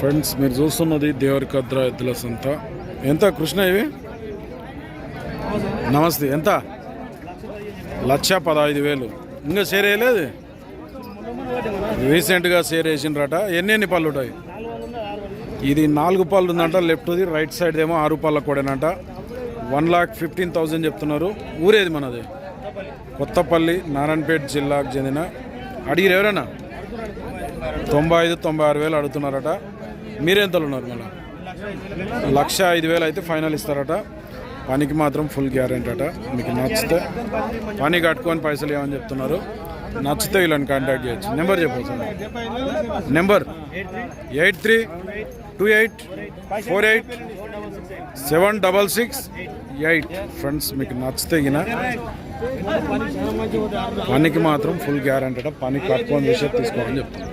Friends మీరు చూస్తున్నది దేవరికద్ర ఎద్దుల సంత. ఎంత కృష్ణ ఇవి? నమస్తే ఎంత? లక్ష పదహైదు వేలు. ఇంకా షేర్ వేయలేదు? రీసెంట్గా షేర్ వేసినరట ఎన్ని ఎన్ని పళ్ళు ఉంటాయి? ఇది నాలుగు పళ్ళు ఉందంట లెఫ్ట్ది రైట్ సైడ్ ఏమో ఆరు పళ్ళ కూడానంట. వన్ లాక్ ఫిఫ్టీన్ థౌజండ్ చెప్తున్నారు. ఊరేది మనది? కొత్తపల్లి నారాయణపేట జిల్లాకు చెందిన. అడిగిరు ఎవరైనా తొంభై ఐదు తొంభై ఆరు వేలు అడుగుతున్నారట. మీరెంతలు ఉన్నారు మళ్ళీ? లక్ష ఐదు వేలు అయితే ఫైనల్ ఇస్తారట. పనికి మాత్రం ఫుల్ గ్యారెంటీ అట. మీకు నచ్చితే పని కట్టుకొని పైసలు ఏమని చెప్తున్నారు. నచ్చితే వీళ్ళని కాంటాక్ట్ చేయొచ్చు. నెంబర్ చెప్పు number eight three two eight four eight seven double six eight. Friends మీకు నచ్చితే గిన పనికి మాత్రం ఫుల్ గ్యారెంటీ అట. పని కట్టుకొని విషయం తీసుకోవాలని చెప్తాను